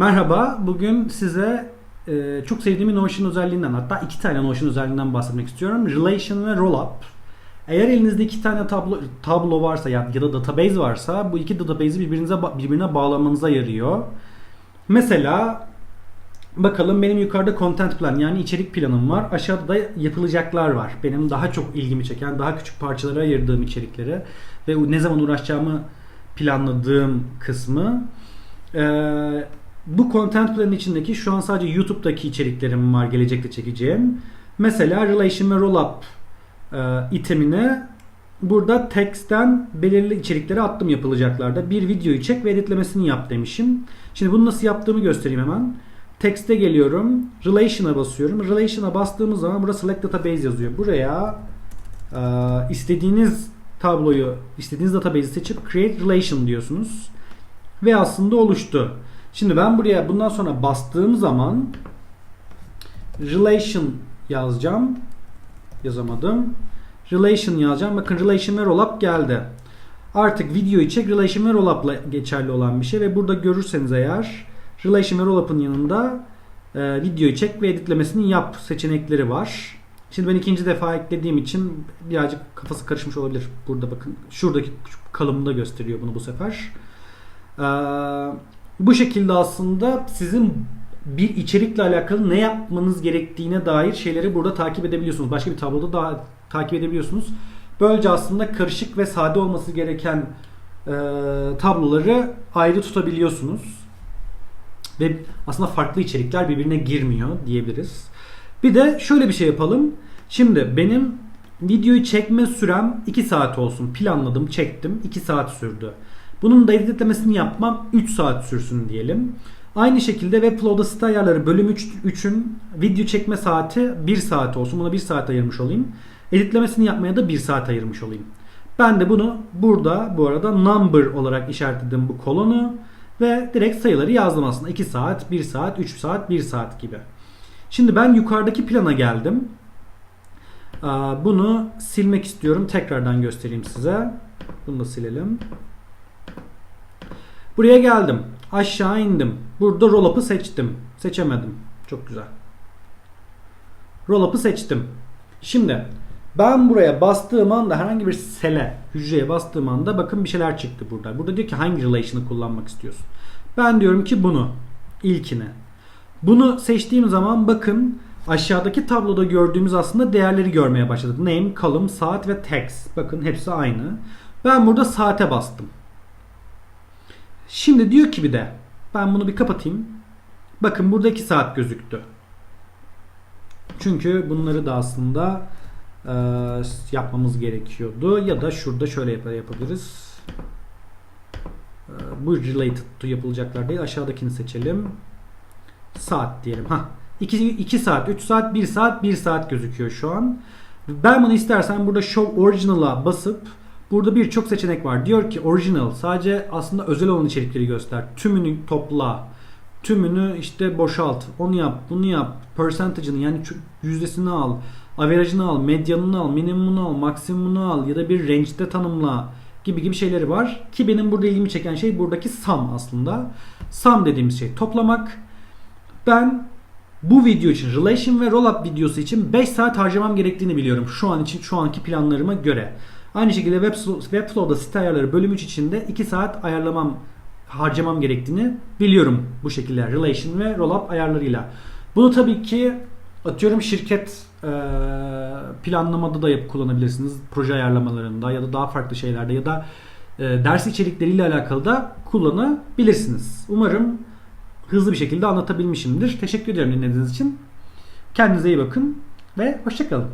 Merhaba, bugün size e, çok sevdiğim Notion özelliğinden hatta iki tane Notion özelliğinden bahsetmek istiyorum. Relation ve Rollup. Eğer elinizde iki tane tablo, tablo varsa ya, ya da database varsa bu iki database'i birbirinize birbirine bağlamanıza yarıyor. Mesela bakalım benim yukarıda content plan yani içerik planım var. Aşağıda da yapılacaklar var. Benim daha çok ilgimi çeken, daha küçük parçalara ayırdığım içerikleri ve ne zaman uğraşacağımı planladığım kısmı. Ee, bu content planın içindeki şu an sadece YouTube'daki içeriklerim var gelecekte çekeceğim. Mesela Relation ve Rollup e, itemine burada text'ten belirli içerikleri attım yapılacaklarda. Bir videoyu çek ve editlemesini yap demişim. Şimdi bunu nasıl yaptığımı göstereyim hemen. Text'e geliyorum. Relation'a basıyorum. Relation'a bastığımız zaman burada select database yazıyor. Buraya e, istediğiniz tabloyu, istediğiniz database'i seçip create relation diyorsunuz. Ve aslında oluştu. Şimdi ben buraya bundan sonra bastığım zaman relation yazacağım. Yazamadım. Relation yazacağım. Bakın relation ve rollup geldi. Artık videoyu çek relation ve rollup'la geçerli olan bir şey ve burada görürseniz eğer relation ve rollup'ın yanında e, videoyu çek ve editlemesini yap seçenekleri var. Şimdi ben ikinci defa eklediğim için birazcık kafası karışmış olabilir. Burada bakın şuradaki kalımda gösteriyor bunu bu sefer. Ee, bu şekilde aslında sizin bir içerikle alakalı ne yapmanız gerektiğine dair şeyleri burada takip edebiliyorsunuz. Başka bir tabloda daha takip edebiliyorsunuz. Böylece aslında karışık ve sade olması gereken e, tabloları ayrı tutabiliyorsunuz. Ve aslında farklı içerikler birbirine girmiyor diyebiliriz. Bir de şöyle bir şey yapalım. Şimdi benim videoyu çekme sürem 2 saat olsun. Planladım, çektim. 2 saat sürdü. Bunun da editlemesini yapmam 3 saat sürsün diyelim. Aynı şekilde Webflow'da site ayarları bölüm 3, 3'ün video çekme saati 1 saat olsun. Buna 1 saat ayırmış olayım. Editlemesini yapmaya da 1 saat ayırmış olayım. Ben de bunu burada bu arada number olarak işaretledim bu kolonu ve direkt sayıları yazdım aslında. 2 saat, 1 saat, 3 saat, 1 saat gibi. Şimdi ben yukarıdaki plana geldim. Bunu silmek istiyorum. Tekrardan göstereyim size. Bunu da silelim. Buraya geldim. Aşağı indim. Burada roll-up'ı seçtim. Seçemedim. Çok güzel. Roll-up'ı seçtim. Şimdi ben buraya bastığım anda herhangi bir sele, hücreye bastığım anda bakın bir şeyler çıktı burada. Burada diyor ki hangi relation'ı kullanmak istiyorsun. Ben diyorum ki bunu. ilkini. Bunu seçtiğim zaman bakın aşağıdaki tabloda gördüğümüz aslında değerleri görmeye başladık. Name, column, saat ve text. Bakın hepsi aynı. Ben burada saate bastım. Şimdi diyor ki bir de ben bunu bir kapatayım. Bakın burada 2 saat gözüktü. Çünkü bunları da aslında e, yapmamız gerekiyordu. Ya da şurada şöyle yap- yapabiliriz. E, bu related to yapılacaklar değil. Aşağıdakini seçelim. Saat diyelim. Ha. 2, 2 saat, 3 saat, 1 saat, 1 saat gözüküyor şu an. Ben bunu istersen burada show original'a basıp burada birçok seçenek var. Diyor ki original sadece aslında özel olan içerikleri göster. Tümünü topla. Tümünü işte boşalt. Onu yap, bunu yap. Percentage'ını yani yüzdesini al. Average'ını al, medyanını al, minimumunu al, maksimumunu al ya da bir range'de tanımla gibi gibi şeyleri var. Ki benim burada ilgimi çeken şey buradaki sum aslında. Sum dediğimiz şey toplamak. Ben bu video için relation ve rollup videosu için 5 saat harcamam gerektiğini biliyorum. Şu an için şu anki planlarıma göre. Aynı şekilde Webflow, Webflow'da site ayarları bölüm 3 için de 2 saat ayarlamam harcamam gerektiğini biliyorum bu şekilde relation ve rollup ayarlarıyla. Bunu tabii ki atıyorum şirket planlamada da yapıp kullanabilirsiniz. Proje ayarlamalarında ya da daha farklı şeylerde ya da e, ders içerikleriyle alakalı da kullanabilirsiniz. Umarım hızlı bir şekilde anlatabilmişimdir. Teşekkür ederim dinlediğiniz için. Kendinize iyi bakın ve hoşçakalın.